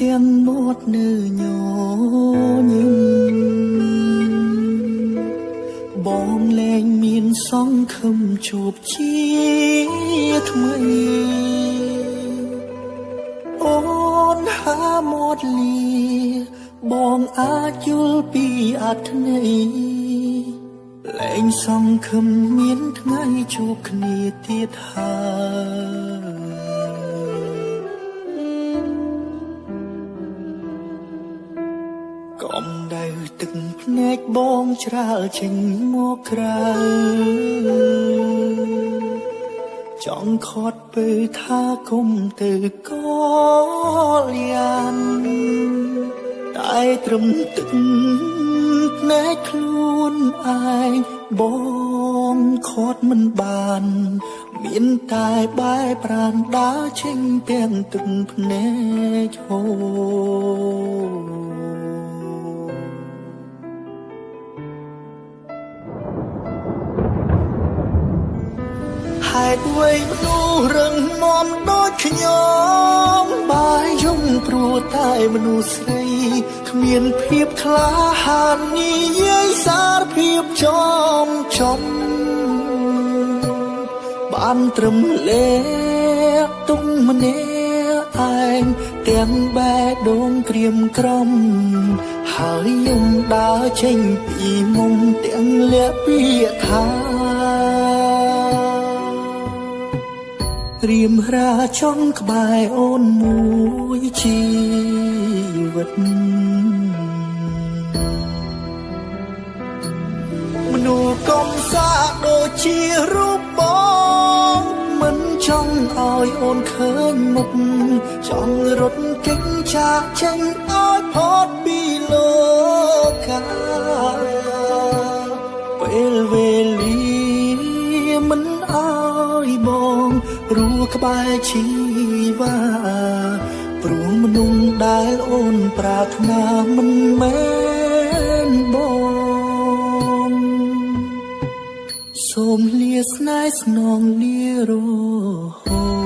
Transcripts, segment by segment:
ទាំងមាត់នៅញញឹមបងលែងមានសង្ឃឹមជួបជាថ្មីអូនហាមាត់លីបងអាចយល់ពីអត្ថន័យលែងសង្ឃឹមមានថ្ងៃជួបគ្នាទៀតហើយ កំដៅទឹកភ្នែកបងច្រាលចេញមកក្រៅចង់ខត់ពើថាគុំទៅកលយានតែត្រឹមទឹកភ្នែកខ្លួនឯងបងខត់មិនបាន មានតែបែប្រានដើរចេញទាំងទឹកភ្នែកហូរ តុអ្វីមនុស្សរឹងមាំដូចខ្ញុំបាយយំព្រោះតែមនុស្សស្រីគ្មានភាពក្លាហាននិយាយសារភាពចំចំបានត្រឹមលេទុំម្នាក់ឯងទាំងបែដូងក្រៀមក្រំហើយយំដើរចេញពីមុំទាំងលាក់ពាក្យថា រៀមរាចង់ក្បែរអូនមួយជីវិតមនុស្សកុំសាកដូចជារូបបងមិនចង់ឲ្យអូនឃើញមុខចង់រត់គេចចាកចេញឲ្យផុតពីលោកកា ក្បែរជីវ៉ាព្រោះមនុស្សដែលអូនប្រាថ្នាមិនមែនបងសូមលាស្នេហ៍ស្នងលារហូ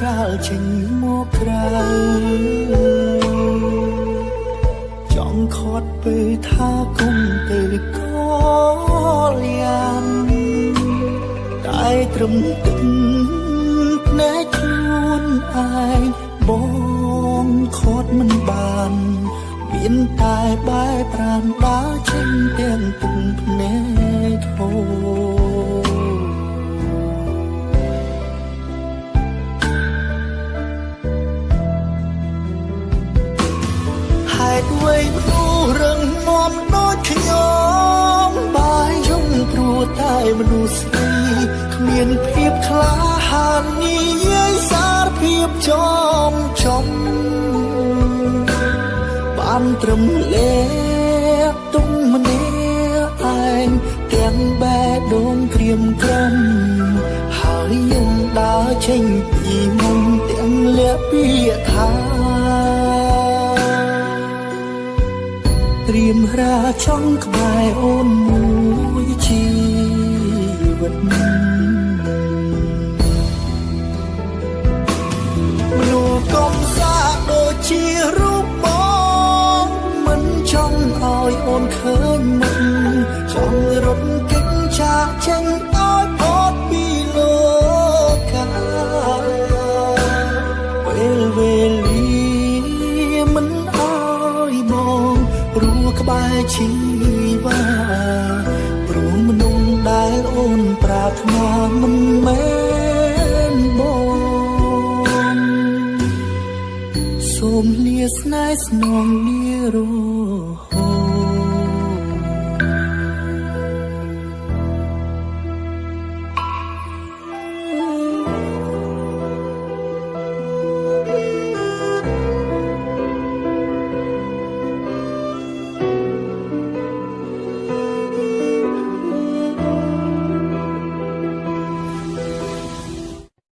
បងច្រាលចេញមកក្រៅចង់ខត់ពើថាគុំទៅកលយានតែត្រឹមទឹកភ្នែកខ្លួនឯងបងខត់មិនបានមានតែបែប្រានដើរចេញទាំងទឹកភ្នែកហូរ ហេតុអ្វីមនុស្សរឹងមាំដូចខ្ញុំបាយយំព្រោះតែមនុស្សស្រីគ្មានភាពក្លាហាននិយាយសារភាពចំចំបានត្រឹមលេទុំម្នាក់ឯងទាំងបែដូងក្រៀមក្រំហើយយំដើរចេញពីមុំទាំងលាក់ពាក្យថា រៀមរាចង់ក្បែរអូនមួយជីវិតមនុស្សកុំសាកដូចជារូបបងមិនចង់ឲ្យអូនឃើញមុខចង់រត់គេចចាកចេញ ជីវ៉ាព្រោះមនុស្សដែលអូនប្រាថ្នាមិនមែនបងសូមលាស្នេហ៍ស្នងលារហូត